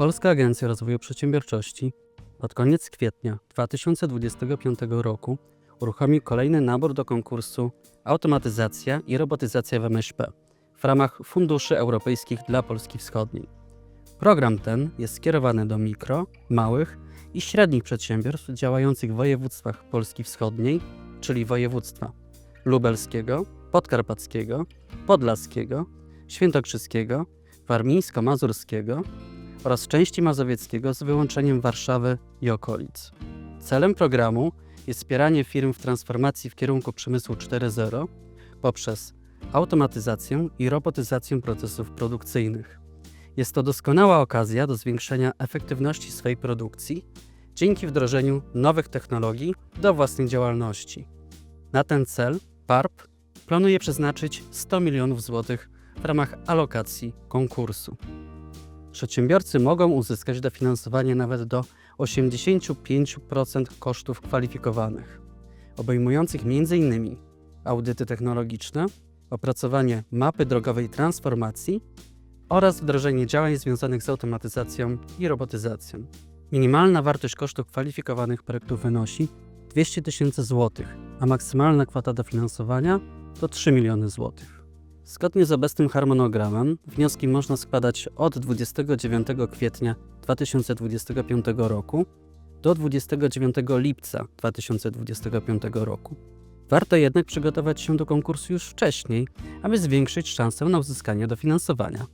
Polska Agencja Rozwoju Przedsiębiorczości pod koniec kwietnia 2025 roku uruchomi kolejny nabór do konkursu Automatyzacja i robotyzacja w MŚP w ramach Funduszy Europejskich dla Polski Wschodniej. Program ten jest skierowany do mikro, małych i średnich przedsiębiorstw działających w województwach Polski Wschodniej, czyli województwa lubelskiego, podkarpackiego, podlaskiego, świętokrzyskiego, warmińsko-mazurskiego oraz części mazowieckiego z wyłączeniem Warszawy i okolic. Celem programu jest wspieranie firm w transformacji w kierunku przemysłu 4.0 poprzez automatyzację i robotyzację procesów produkcyjnych. Jest to doskonała okazja do zwiększenia efektywności swojej produkcji dzięki wdrożeniu nowych technologii do własnej działalności. Na ten cel PARP planuje przeznaczyć 100 milionów złotych w ramach alokacji konkursu. Przedsiębiorcy mogą uzyskać dofinansowanie nawet do 85% kosztów kwalifikowanych, obejmujących m.in. audyty technologiczne, opracowanie mapy drogowej transformacji oraz wdrożenie działań związanych z automatyzacją i robotyzacją. Minimalna wartość kosztów kwalifikowanych projektów wynosi 200 tysięcy złotych, a maksymalna kwota dofinansowania to 3 miliony złotych. Zgodnie z obecnym harmonogramem wnioski można składać od 29 kwietnia 2025 roku do 29 lipca 2025 roku. Warto jednak przygotować się do konkursu już wcześniej, aby zwiększyć szansę na uzyskanie dofinansowania.